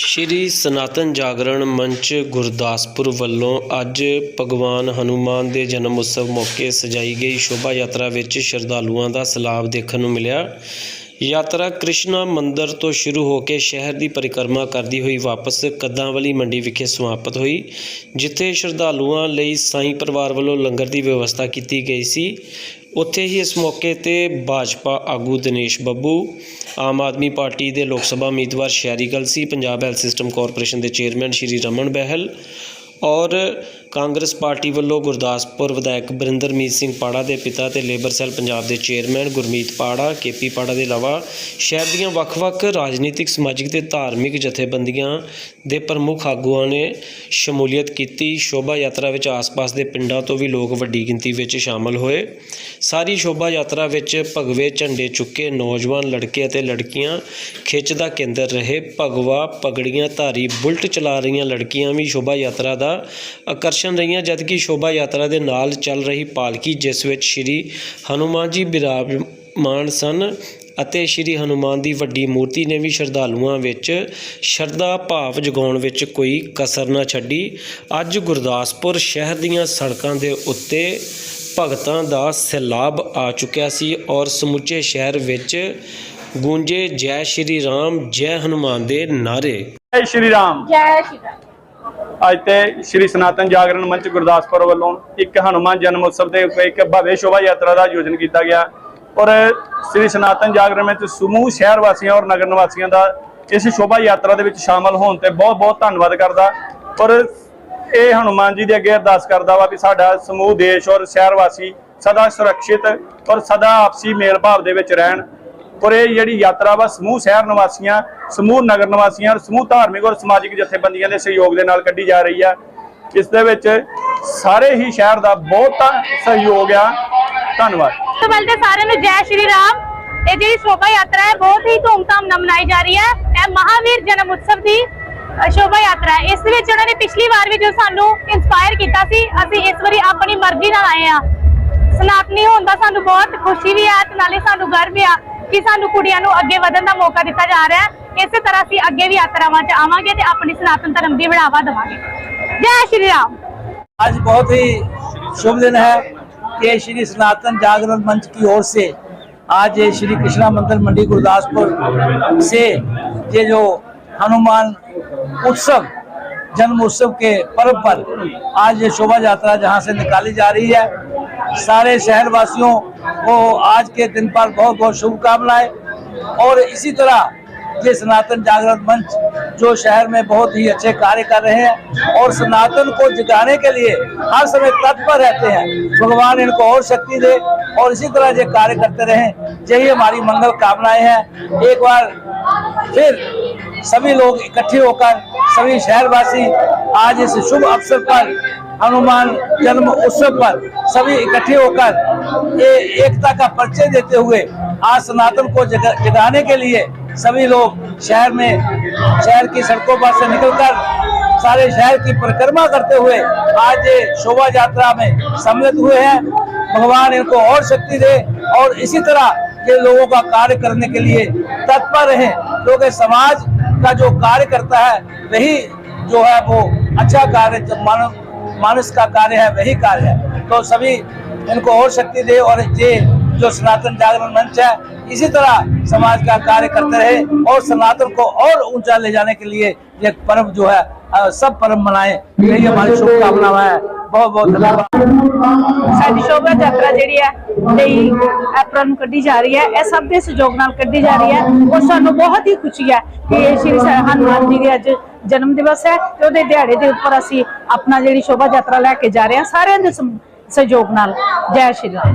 ਸ਼੍ਰੀ ਸਨਾਤਨ ਜਾਗਰਣ ਮੰਚ ਗੁਰਦਾਸਪੁਰ ਵੱਲੋਂ ਅੱਜ ਭਗਵਾਨ ਹਨੂਮਾਨ ਦੇ ਜਨਮ ਉਤਸਵ ਮੌਕੇ ਸਜਾਈ ਗਈ ਸ਼ੋਭਾ ਯਾਤਰਾ ਵਿੱਚ ਸ਼ਰਧਾਲੂਆਂ ਦਾ ਸਲਾਬ ਦੇਖਣ ਨੂੰ ਮਿਲਿਆ। ਯਾਤਰਾ ਕ੍ਰਿਸ਼ਨਾ ਮੰਦਰ ਤੋਂ ਸ਼ੁਰੂ ਹੋ ਕੇ ਸ਼ਹਿਰ ਦੀ ਪਰਿਕਰਮਾ ਕਰਦੀ ਹੋਈ ਵਾਪਸ ਕੱਦਾਂਵਾਲੀ ਮੰਡੀ ਵਿਖੇ ਸਮਾਪਤ ਹੋਈ, ਜਿੱਥੇ ਸ਼ਰਧਾਲੂਆਂ ਲਈ ਸਾਈਂ ਪਰਿਵਾਰ ਵੱਲੋਂ ਲੰਗਰ ਦੀ ਵਿਵਸਥਾ ਕੀਤੀ ਗਈ ਸੀ। ਉੱਥੇ ਹੀ ਇਸ ਮੌਕੇ ਤੇ ਭਾਜਪਾ ਆਗੂ ਦਿਨੇਸ਼ ਬੱਬੂ, ਆਮ ਆਦਮੀ ਪਾਰਟੀ ਦੇ ਲੋਕ ਸਭਾ ਉਮੀਦਵਾਰ Sherry Kalsi Punjab health system corporation ਦੇ ਚੇਅਰਮੈਨ ਸ਼੍ਰੀ ਰਮਨ ਬਹਿਲ ਔਰ ਕਾਂਗਰਸ ਪਾਰਟੀ ਵੱਲੋਂ ਗੁਰਦਾਸਪੁਰ ਵਿਧਾਇਕ ਬਰਿੰਦਰਮੀਤ ਸਿੰਘ ਪਾੜਾ ਦੇ ਪਿਤਾ ਤੇ ਲੇਬਰ ਸੈੱਲ ਪੰਜਾਬ ਦੇ ਚੇਅਰਮੈਨ ਗੁਰਮੀਤ ਪਾੜਾ, ਕੇਪੀ ਪਾੜਾ ਦੇ ਇਲਾਵਾ ਸ਼ਹਿਰ ਦੀਆਂ ਵੱਖ-ਵੱਖ ਰਾਜਨੀਤਿਕ, ਸਮਾਜਿਕ ਤੇ ਧਾਰਮਿਕ ਜਥੇਬੰਦੀਆਂ ਦੇ ਪ੍ਰਮੁੱਖ ਆਗੂਆਂ ਨੇ ਸ਼ਮੂਲੀਅਤ ਕੀਤੀ। ਸ਼ੋਭਾ ਯਾਤਰਾ ਵਿੱਚ ਆਸ-ਪਾਸ ਦੇ ਪਿੰਡਾਂ ਤੋਂ ਵੀ ਲੋਕ ਵੱਡੀ ਗਿਣਤੀ ਵਿੱਚ ਸ਼ਾਮਲ ਹੋਏ। ਸਾਰੀ ਸ਼ੋਭਾ ਯਾਤਰਾ ਵਿੱਚ ਭਗਵੇ ਝੰਡੇ ਚੁੱਕੇ ਨੌਜਵਾਨ ਲੜਕੇ ਅਤੇ ਲੜਕੀਆਂ। ਖਿੱਚ ਦਾ ਕੇਂਦਰ ਰਹੇ ਭਗਵਾ ਪਗੜੀਆਂ ਧਾਰੀ ਬੁਲਟ ਚਲਾ ਰਹੀਆਂ ਲੜਕੀਆਂ ਵੀ ਸ਼ੋਭਾ ਯਾਤਰਾ ਦਾ ਆਕਰਸ਼ਣ ਰਹੀਆਂ ਜਦਕਿ ਸ਼ੋਭਾ ਯਾਤਰਾ ਦੇ ਨਾਲ ਚੱਲ ਰਹੀ ਪਾਲਕੀ ਜਿਸ ਵਿੱਚ ਸ਼੍ਰੀ ਹਨੂਮਾਨ ਜੀ ਬਿਰਾਜਮਾਨ ਸਨ ਅਤੇ ਸ਼੍ਰੀ ਹਨੂਮਾਨ ਦੀ ਵੱਡੀ ਮੂਰਤੀ ਨੇ ਵੀ ਸ਼ਰਧਾਲੂਆਂ ਵਿੱਚ ਸ਼ਰਧਾ ਭਾਵ ਜਗਾਉਣ ਵਿੱਚ ਕੋਈ ਕਸਰ ਨਾ ਛੱਡੀ। ਅੱਜ ਗੁਰਦਾਸਪੁਰ ਸ਼ਹਿਰ ਦੀਆਂ ਸੜਕਾਂ ਦੇ ਉੱਤੇ ਭਗਤਾਂ ਦਾ ਸੈਲਾਬ ਆ ਚੁੱਕਿਆ ਸੀ ਔਰ ਸਮੁੱਚੇ ਸ਼ਹਿਰ ਵਿੱਚ ਗੂੰਜੇ ਜੈ ਸ਼੍ਰੀ ਰਾਮ ਜੈ ਹਨੂਮਾਨ ਦੇ ਨਾਰੇ। ਜੈ ਸ਼੍ਰੀ ਰਾਮ। ਜੈ ਸ਼੍ਰੀ ਰਾਮ। ਅੱਜ ਤੇ ਸ਼੍ਰੀ ਸਨਾਤਨ ਜਾਗਰਣ ਮੰਚ ਗੁਰਦਾਸਪੁਰ ਵੱਲੋਂ ਇੱਕ ਹਨੂਮਾਨ ਜਨਮ ਉਤਸਵ ਤੇ ਇੱਕ ਭव्य ਸ਼ੋਭਾ ਯਾਤਰਾ ਦਾ ਆਯੋਜਨ ਕੀਤਾ ਗਿਆ। ਔਰ ਸ਼੍ਰੀ ਸਨਾਤਨ ਜਾਗਰਣ ਵਿੱਚ ਸਮੂਹ, ਸ਼ਹਿਰ ਵਾਸੀਆਂ ਔਰ ਨਗਰ ਨਿਵਾਸੀਆਂ ਦਾ ਇਸ ਸ਼ੋਭਾ ਯਾਤਰਾ ਦੇ ਵਿੱਚ ਸ਼ਾਮਲ ਹੋਣ ਤੇ ਬਹੁਤ ਬਹੁਤ ਧੰਨਵਾਦ ਕਰਦਾ। ਔਰ ਇਹ ਹਨੂਮਾਨ ਜੀ ਦੇ ਅੱਗੇ ਅਰਦਾਸ ਕਰਦਾ ਵਾ ਵੀ ਸਾਡਾ ਸਮੂਹ, ਦੇਸ਼ ਔਰ ਸ਼ਹਿਰ ਵਾਸੀ ਸਦਾ ਸੁਰੱਖਿਅਤ ਔਰ ਸਦਾ ਆਪਸੀ ਮੇਲ ਭਾਵ ਦੇ ਵਿੱਚ ਰਹਿਣ। ਔਰ ਇਹ ਜਿਹੜੀ ਯਾਤਰਾ ਵਾ, ਸਮੂਹ ਸ਼ਹਿਰ ਨਿਵਾਸੀਆਂ, ਸਮੂਹ ਨਗਰ ਨਿਵਾਸੀਆਂ ਔਰ ਸਮੂਹ ਧਾਰਮਿਕ ਔਰ ਸਮਾਜਿਕ ਜਥੇਬੰਦੀਆਂ ਦੇ ਸਹਿਯੋਗ ਦੇ ਨਾਲ ਕੱਢੀ ਜਾ ਰਹੀ ਆ। ਇਸ ਦੇ ਵਿੱਚ ਸਾਰੇ ਹੀ ਸ਼ਹਿਰ ਦਾ ਬਹੁਤ ਸਹਿਯੋਗ ਆ। ਧੰਨਵਾਦ। ਸਭ ਤੋਂ ਸਾਰਿਆਂ ਨੂੰ ਜੈ ਸ਼੍ਰੀ ਰਾਮ। ਇਹ ਜਿਹੜੀ ਸ਼ੋਭਾ ਯਾਤਰਾ ਹੈ, ਬਹੁਤ ਹੀ ਧੂਮਧਾਮ ਨਾਲ ਮਨਾਈ ਜਾ ਰਹੀ ਹੈ। ਇਹ ਮਹਾਵੀਰ ਜਨਮ ਉਤਸਵ ਦੀ ਸ਼ੋਭਾ ਯਾਤਰਾ ਹੈ। ਇਸ ਵਿੱਚ ਉਹਨਾਂ ਨੇ ਪਿਛਲੀ ਵਾਰ ਵੀ ਜੋ ਸਾਨੂੰ ਇਨਸਪਾਇਰ ਕੀਤਾ ਸੀ, ਅਸੀਂ ਇਸ ਵਾਰੀ ਆਪਣੀ ਮਰਜ਼ੀ ਨਾਲ ਆਏ ਆ ਸਨਾਤਨੀ ਹੋਣ ਦਾ ਸਾਨੂੰ ਬਹੁਤ ਖੁਸ਼ੀ ਵੀ ਆ ਤੇ ਨਾਲੇ ਸਾਨੂੰ ਗਰਵ ਆ ਕਿ ਸਾਨੂੰ ਕੁੜੀਆਂ ਨੂੰ ਅੱਗੇ ਵਧਣ ਦਾ ਮੌਕਾ ਦਿੱਤਾ ਜਾ ਰਿਹਾ ਹੈ ਇਸੇ ਤਰ੍ਹਾਂ ਅਸੀਂ ਅੱਗੇ ਵੀ ਯਾਤਰਾਵਾਂ 'ਚ ਆਵਾਂਗੇ ਤੇ ਆਪਣੀ ਸਨਾਤਨ ਧਰਮ ਦੀ ਬੜਾਵਾ ਦੇਵਾਂਗੇ ਜੈ ਸ਼੍ਰੀ ਰਾਮ आज बहुत ही शुभ दिन है कि श्री सनातन जागरण मंच की ओर से आज ये श्री कृष्णा मंदिर मंडी गुरदासपुर से ये जो हनुमान उत्सव जन्म उत्सव के पर्व पर आज ये शोभा यात्रा जहां से निकाली जा रही है सारे शहर वासियों को आज के दिन पर बहुत बहुत शुभकामनाएँ। और इसी तरह ये सनातन जागरण मंच जो शहर में बहुत ही अच्छे कार्य कर रहे हैं और सनातन को जगाने के लिए हर समय तत्पर रहते हैं। भगवान इनको और शक्ति दे और इसी तरह ये कार्य करते रहें। यही हमारी मंगल कामनाएँ हैं। एक बार फिर सभी लोग इकट्ठे होकर, सभी शहरवासी आज इस शुभ अवसर पर हनुमान जन्म उत्सव पर सभी इकट्ठे होकर एकता का परिचय देते हुए आज सनातन को जगा, जगाने के लिए सभी लोग शहर में शहर की सड़कों पर से निकलकर सारे शहर की परिक्रमा करते हुए आज ये शोभा यात्रा में सम्मिलित हुए हैं। भगवान इनको और शक्ति दे और इसी तरह ये लोगों का कार्य करने के लिए तत्पर रहे। क्योंकि समाज का जो कार्य करता है वही जो है वो अच्छा कार्य मानव मानस का कार्य है, वही कार्य है। तो सभी इनको और शक्ति दे और ये जो सनातन जागरण मंच है, इसी तरह समाज का कार्य करते रहे और सनातन को और ऊँचा ले जाने के लिए ये पर्व जो है सब पर्व मनाए यही हमारी शुभकामना है। ਬਹੁਤ ਬਹੁਤ ਧੰਨਵਾਦ। ਸਾਡੀ ਸ਼ੋਭਾ ਯਾਤਰਾ ਜਿਹੜੀ ਹੈ 23 ਅਪ੍ਰੈਲ ਨੂੰ ਕੱਢੀ ਜਾ ਰਹੀ ਹੈ। ਇਹ ਸਭ ਦੇ ਸਹਿਯੋਗ ਨਾਲ ਕੱਢੀ ਜਾ ਰਹੀ ਹੈ ਔਰ ਸਾਨੂੰ ਬਹੁਤ ਹੀ ਖੁਸ਼ੀ ਹੈ ਕਿ ਇਹ ਸ਼੍ਰੀ ਹਨੂਮਾਨ ਜੀ ਦੇ ਅੱਜ ਜਨਮ ਦਿਵਸ ਹੈ ਤੇ ਉਹਦੇ ਦਿਹਾੜੇ ਦੇ ਉੱਪਰ ਅਸੀਂ ਆਪਣਾ ਜਿਹੜੀ ਸ਼ੋਭਾ ਯਾਤਰਾ ਲੈ ਕੇ ਜਾ ਰਹੇ ਹਾਂ। ਸਾਰਿਆਂ ਦੇ ਸਹਿਯੋਗ ਨਾਲ। ਜੈ ਸ਼੍ਰੀ ਰਾਮ।